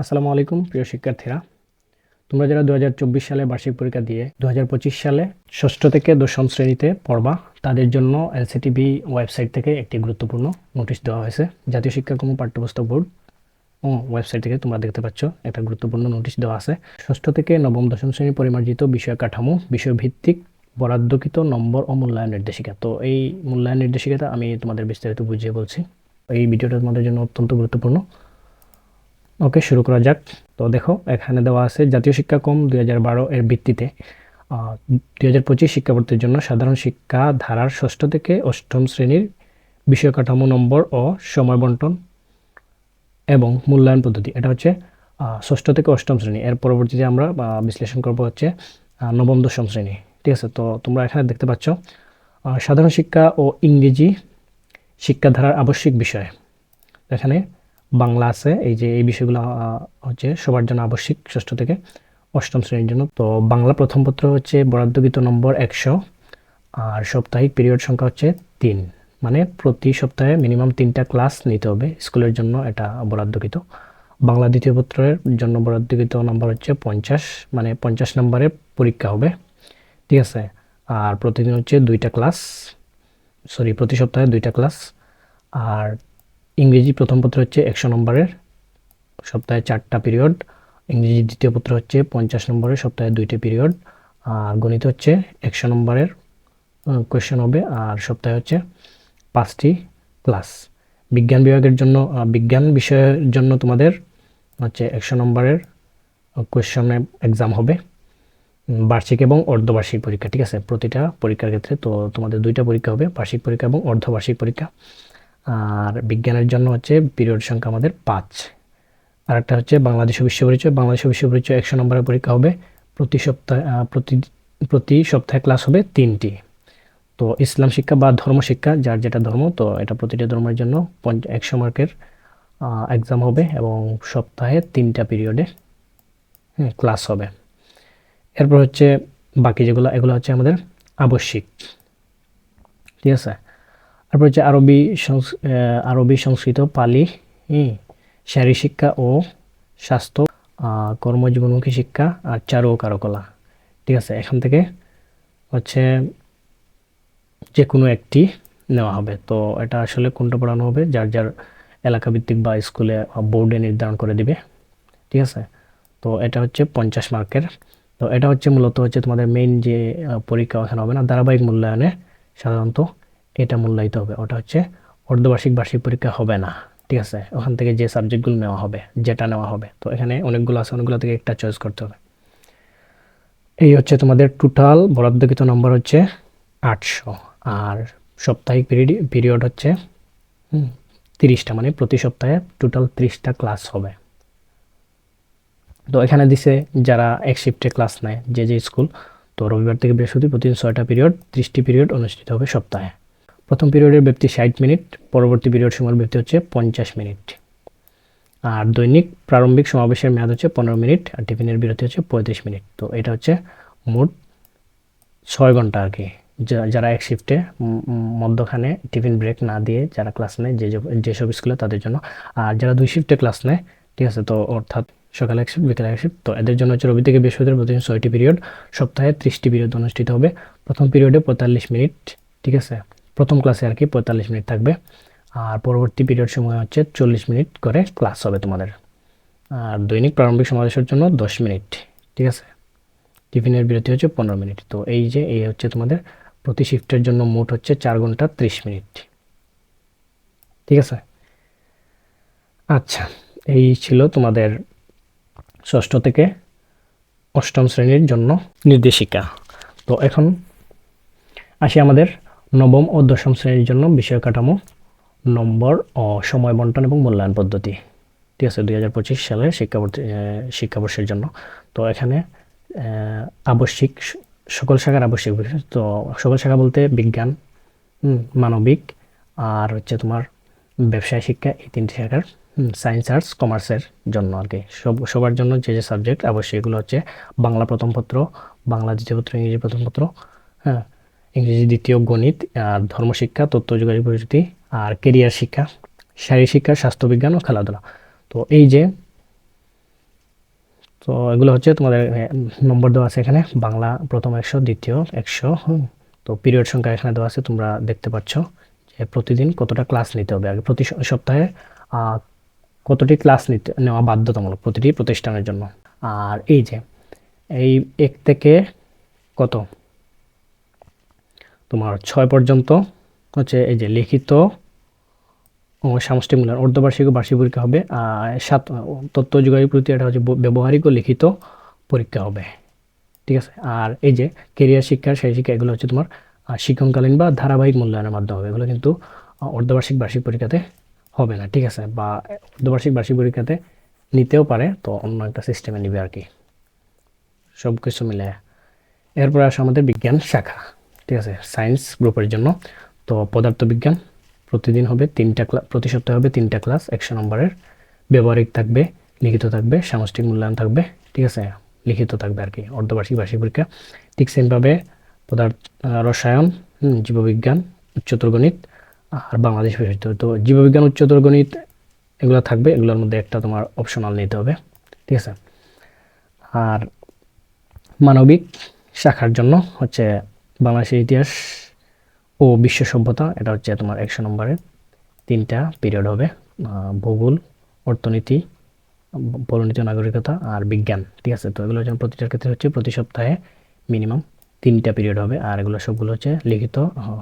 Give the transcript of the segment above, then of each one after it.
আসসালামু আলাইকুম, প্রিয় শিক্ষার্থীরা। তোমরা যারা দু হাজার চব্বিশ সালে বার্ষিক পরীক্ষা দিয়ে দু হাজার পঁচিশ সালে ষষ্ঠ থেকে দশম শ্রেণীতে পড়বা, তাদের জন্য এলসিটিভি ওয়েবসাইট থেকে একটি গুরুত্বপূর্ণ নোটিশ দেওয়া হয়েছে। জাতীয় শিক্ষাক্রম পাঠ্যপুস্তক বোর্ড ও ওয়েবসাইট থেকে তোমরা দেখতে পাচ্ছ, একটা গুরুত্বপূর্ণ নোটিশ দেওয়া আছে। ষষ্ঠ থেকে নবম দশম শ্রেণি পরিমার্জিত বিষয় কাঠামো, বিষয়ভিত্তিক, বরাদ্দকৃত নম্বর ও মূল্যায়ন নির্দেশিকা। তো এই মূল্যায়ন নির্দেশিকাটা আমি তোমাদের বিস্তারিত বুঝিয়ে বলছি। এই ভিডিওটা তোমাদের জন্য অত্যন্ত গুরুত্বপূর্ণ। ওকে, শুরু করা যাক। তো দেখো, এখানে দেওয়া আছে জাতীয় শিক্ষাক্রম দুই হাজার বারো এর ভিত্তিতে। দুই হাজার পঁচিশ শিক্ষাবর্ষের জন্য সাধারণ শিক্ষা ধারার ষষ্ঠ থেকে অষ্টম শ্রেণির বিষয় কাঠামো নম্বর ও সময় বন্টন এবং মূল্যায়ন পদ্ধতি। এটা হচ্ছে ষষ্ঠ থেকে অষ্টম শ্রেণি। এর পরবর্তীতে আমরা বিশ্লেষণ করব হচ্ছে নবম, দশম শ্রেণি। ঠিক আছে? তো তোমরা এখানে দেখতে পাচ্ছ সাধারণ শিক্ষা ও ইংরেজি শিক্ষাধারার আবশ্যিক বিষয়। এখানে বাংলা আছে। এই যে, এই বিষয়গুলো হচ্ছে সবার জন্য আবশ্যিক ষষ্ঠ থেকে অষ্টম শ্রেণির জন্য। তো বাংলা প্রথম পত্র হচ্ছে বরাদ্দকৃত নম্বর একশো। আর সাপ্তাহিক পিরিয়ড সংখ্যা হচ্ছে তিন। মানে প্রতি সপ্তাহে মিনিমাম তিনটা ক্লাস নিতে হবে স্কুলের জন্য এটা বরাদ্দকৃত। বাংলা দ্বিতীয় পত্রের জন্য বরাদ্দকৃত নম্বর হচ্ছে পঞ্চাশ। মানে পঞ্চাশ নম্বরের পরীক্ষা হবে। ঠিক আছে? আর প্রতিদিন হচ্ছে দুইটা ক্লাস সরি প্রতি সপ্তাহে দুইটা ক্লাস আর ইংরেজি প্রথম পত্র হচ্ছে একশো নম্বরের সপ্তাহে চারটা পিরিয়ড ইংরেজি দ্বিতীয় পত্র হচ্ছে পঞ্চাশ নম্বরের সপ্তাহে দুইটা পিরিয়ড আর গণিত হচ্ছে একশো নম্বরের কোয়েশ্চেন হবে, আর সপ্তাহে হচ্ছে পাঁচটি ক্লাস বিজ্ঞান বিভাগের জন্য বিজ্ঞান বিষয়ের জন্য তোমাদের হচ্ছে একশো নম্বরের কোয়েশ্চনে এক্সাম হবে বার্ষিক এবং অর্ধবার্ষিক পরীক্ষা, ঠিক আছে? প্রতিটা পরীক্ষার ক্ষেত্রে তো তোমাদের দুইটা পরীক্ষা হবে, বার্ষিক পরীক্ষা এবং অর্ধবার্ষিক পরীক্ষা। আর বিজ্ঞানের জন্য হচ্ছে পিরিয়ড সংখ্যা আমাদের পাঁচ। আর একটা হচ্ছে বাংলাদেশ বিশ্ব পরিচয় বাংলাদেশ বিশ্ব পরিচয় একশো নম্বরের পরীক্ষা হবে। প্রতি সপ্তাহে প্রতি প্রতি সপ্তাহে ক্লাস হবে তিনটি। তো ইসলাম শিক্ষা বা ধর্ম শিক্ষা, যার যেটা ধর্ম, তো এটা প্রতিটা ধর্মের জন্য পঞ্চ- একশো মার্কের এক্সাম হবে এবং সপ্তাহে তিনটা পিরিয়ডে ক্লাস হবে। এরপর হচ্ছে বাকি যেগুলো, এগুলো হচ্ছে আমাদের আবশ্যিক। ঠিক আছে? তারপর হচ্ছে আরবি আরবি সংস্কৃত, পালি শারীরিক শিক্ষা ও স্বাস্থ্য কর্মজীবনমুখী শিক্ষা আর চারু ও কারুকলা। ঠিক আছে, এখান থেকে হচ্ছে যে কোনো একটি নেওয়া হবে। তো এটা আসলে কোনটা পড়ানো হবে? যার যার এলাকা ভিত্তিক বা স্কুলে বোর্ডে নির্ধারণ করে দিবে। ঠিক আছে? তো এটা হচ্ছে পঞ্চাশ মার্কের। তো এটা হচ্ছে মূলত হচ্ছে তোমাদের মেইন যে পরীক্ষা ওখানে হবে না, ধারাবাহিক মূল্যায়নে সাধারণত এটা মূল্যায়িত হবে, ওটা হচ্ছে অর্ধবার্ষিক বার্ষিক পরীক্ষা হবে না, ঠিক আছে? ওখান থেকে যে সাবজেক্টগুলো নেওয়া হবে, যেটা নেওয়া হবে, তো এখানে অনেকগুলো আছে, অনেকগুলো থেকে একটা চয়েস করতে হবে। এই হচ্ছে তোমাদের টোটাল বরাদ্দকৃত নম্বর হচ্ছে আটশো, আর সাপ্তাহিক পিরিয়ড হচ্ছে তিরিশটা মানে প্রতি সপ্তাহে টোটাল ত্রিশটা ক্লাস হবে। তো এখানে দিছে যারা এক শিফটে ক্লাস নেয়, যে যে স্কুল তো রবিবার থেকে বৃহস্পতি প্রতিদিন ছয়টা পিরিয়ড ত্রিশটি পিরিয়ড অনুষ্ঠিত হবে সপ্তাহে। প্রথম পিরিয়ডের ব্যক্তি ষাট মিনিট, পরবর্তী পিরিয়ড সময়ের ব্যক্তি হচ্ছে পঞ্চাশ মিনিট। আর দৈনিক প্রারম্ভিক সমাবেশের মেয়াদ হচ্ছে পনেরো মিনিট, আর টিফিনের বিরতি হচ্ছে পঁয়ত্রিশ মিনিট। তো এটা হচ্ছে মোট ছয় ঘণ্টা আর কি। যারা এক শিফটে মধ্যখানে টিফিন ব্রেক না দিয়ে যারা ক্লাস নেয়, যে- যেসব স্কুলে তাদের জন্য। আর যারা দুই শিফটে ক্লাস নেয়, ঠিক আছে, তো অর্থাৎ সকালে এক শিফট বিকেলে এক শিফট তো এদের জন্য হচ্ছে রবি থেকে বৃহস্পতিবার প্রতিদিন ছয়টি পিরিয়ড সপ্তাহে ত্রিশটি পিরিয়ড অনুষ্ঠিত হবে। প্রথম পিরিয়ডে পঁয়তাল্লিশ মিনিট, ঠিক আছে? প্রথম ক্লাসে আর কি পঁয়তাল্লিশ মিনিট থাকবে। আর পরবর্তী পিরিয়ড সময় হচ্ছে চল্লিশ মিনিট করে ক্লাস হবে তোমাদের। আর দৈনিক প্রারম্ভিক সমাবেশের জন্য দশ মিনিট, ঠিক আছে? টিফিনের বিরতি হচ্ছে পনেরো মিনিট। তো এই যে, এই হচ্ছে তোমাদের প্রতি শিফটের জন্য মোট হচ্ছে চার ঘণ্টা ত্রিশ মিনিট, ঠিক আছে? আচ্ছা এই ছিল তোমাদের ষষ্ঠ থেকে অষ্টম শ্রেণির জন্য নির্দেশিকা। তো এখন আসি আমাদের নবম ও দশম শ্রেণির জন্য বিষয় কাঠামো নম্বর ও সময় বন্টন এবং মূল্যায়ন পদ্ধতি। ঠিক আছে, দুই হাজার পঁচিশ সালের শিক্ষাবর্ষ শিক্ষাবর্ষের জন্য। তো এখানে আবশ্যিক সকল শাখার আবশ্যিক। তো সকল শাখা বলতে বিজ্ঞান মানবিক আর হচ্ছে তোমার ব্যবসায় শিক্ষা এই তিনটি শাখার সায়েন্স, আর্টস, কমার্সের জন্য আর কি। সব, সবার জন্য যে যে সাবজেক্ট আবশ্যক এগুলো হচ্ছে বাংলা প্রথম পত্র বাংলা দ্বিতীয় পত্র, ইংরেজি প্রথম পত্র হ্যাঁ। ইংরেজি দ্বিতীয় গণিত আর ধর্মশিক্ষা তথ্য যোগাযোগ প্রযুক্তি আর কেরিয়ার শিক্ষা, শারীরিক শিক্ষা, স্বাস্থ্যবিজ্ঞান ও খেলাধুলা। তো এই যে, তো এগুলো হচ্ছে তোমাদের নম্বর দেওয়া আছে এখানে, বাংলা প্রথম একশো, দ্বিতীয় একশো। তো পিরিয়ড সংখ্যা এখানে দেওয়া আছে, তোমরা দেখতে পাচ্ছ যে প্রতিদিন কতটা ক্লাস নিতে হবে। আগে প্রতি সপ্তাহে কতটি ক্লাস নিতে, নেওয়া বাধ্যতামূলক প্রতিটি প্রতিষ্ঠানের জন্য। আর এই যে, এই এক থেকে কত? তোমার ছয় পর্যন্ত হচ্ছে এই যে লিখিত ও সামষ্টিক মূল্যায়ন অর্ধবার্ষিক ও বার্ষিক পরীক্ষা হবে সাত তথ্য যোগাযোগ প্রতি এটা হচ্ছে ব্যবহারিক ও লিখিত পরীক্ষা হবে। ঠিক আছে? আর এই যে কেরিয়ার শিক্ষা, সেই শিক্ষা, এগুলো হচ্ছে তোমার শিক্ষণকালীন বা ধারাবাহিক মূল্যায়নের মাধ্যমে হবে। এগুলো কিন্তু অর্ধবার্ষিক বার্ষিক পরীক্ষাতে হবে না। ঠিক আছে? বা অর্ধবার্ষিক বার্ষিক পরীক্ষাতে নিতেও পারে, তো অন্য একটা সিস্টেমে নিবে আর কি। সব কিছু মিলে। এরপরে আসে আমাদের বিজ্ঞান শাখা। ঠিক আছে সায়েন্স গ্রুপের জন্য। তো পদার্থবিজ্ঞান প্রতিদিন হবে তিনটা ক্লাস প্রতি সপ্তাহে হবে তিনটা ক্লাস একশো নম্বরের। ব্যবহারিক থাকবে, লিখিত থাকবে, সামষ্টিক মূল্যায়ন থাকবে, ঠিক আছে? লিখিত থাকবে আর কি, অর্ধবার্ষিক বার্ষিক পরীক্ষা। ঠিক সেমভাবে পদার্থ রসায়ন জীববিজ্ঞান, উচ্চতর গণিত, আর বাংলাদেশ সাহিত্য তো জীববিজ্ঞান, উচ্চতর গণিত এগুলো থাকবে, এগুলোর মধ্যে একটা তোমার অপশনাল নিতে হবে, ঠিক আছে? আর মানবিক শাখার জন্য হচ্ছে বাংলাদেশের ইতিহাস ও বিশ্ব সভ্যতা, এটা হচ্ছে তোমার একশো নম্বরের তিনটা পিরিয়ড হবে ভূগোল, অর্থনীতি পরিণীত নাগরিকতা আর বিজ্ঞান, ঠিক আছে? তো এগুলো হচ্ছে প্রতিটার ক্ষেত্রে হচ্ছে প্রতি সপ্তাহে মিনিমাম তিনটা পিরিয়ড হবে, আর এগুলো সবগুলো হচ্ছে লিখিত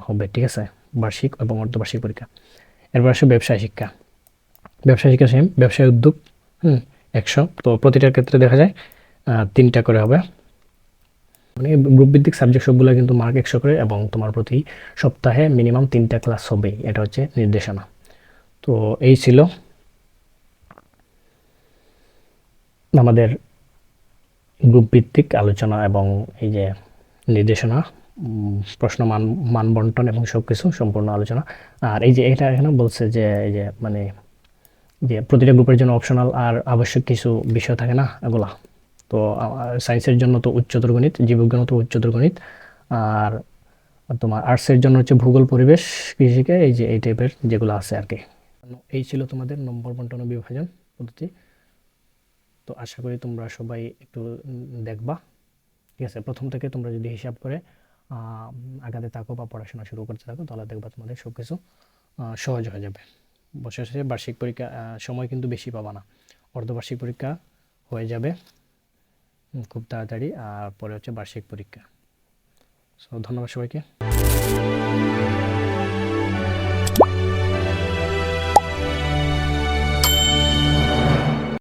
হবে, ঠিক আছে? বার্ষিক এবং অর্ধবার্ষিক পরীক্ষা। এরপর আসে ব্যবসায় শিক্ষা। ব্যবসায় শিক্ষা সেম ব্যবসায় উদ্যোগ, হুম, একশো। তো প্রতিটার ক্ষেত্রে দেখা যায় তিনটা করে হবে। মানে গ্রুপ ভিত্তিক সাবজেক্ট সবগুলো কিন্তু মার্ক একশো করে এবং তোমার প্রতি সপ্তাহে মিনিমাম তিনটা ক্লাস হবেই, এটা হচ্ছে নির্দেশনা। তো এই ছিল আমাদের গ্রুপ ভিত্তিক আলোচনা এবং এই যে নির্দেশনা প্রশ্ন মান মান বন্টন এবং সব কিছু সম্পূর্ণ আলোচনা। আর এই যে এটা এখানে বলছে যে, এই যে মানে যে প্রতিটা গ্রুপের জন্য অপশনাল আর আবশ্যক কিছু বিষয় থাকে না, এগুলা। তো সায়েন্সের জন্য তো উচ্চতর গণিত জীববিজ্ঞান তো উচ্চতর গণিত আর তোমার আর্টসের জন্য হচ্ছে ভূগোল, পরিবেশ, কৃষিকে, এই যে এই টাইপের যেগুলো আছে আর কি। এই ছিল তোমাদের নম্বর বন্টন বিভাজন পদ্ধতি। তো আশা করি তোমরা সবাই একটু দেখবা। ঠিক আছে, প্রথম থেকে তোমরা যদি হিসাব করে আগাতে থাকো বা পড়াশোনা শুরু করতে থাকো, তাহলে দেখবা তোমাদের সব কিছু সহজ হয়ে যাবে। বছর শেষে বার্ষিক পরীক্ষা সময় কিন্তু বেশি পাবা না। অর্ধবার্ষিক পরীক্ষা হয়ে যাবে। খুব তাড়াতাড়ি আর পরে হচ্ছে বার্ষিক পরীক্ষা। সো ধন্যবাদ সবাইকে।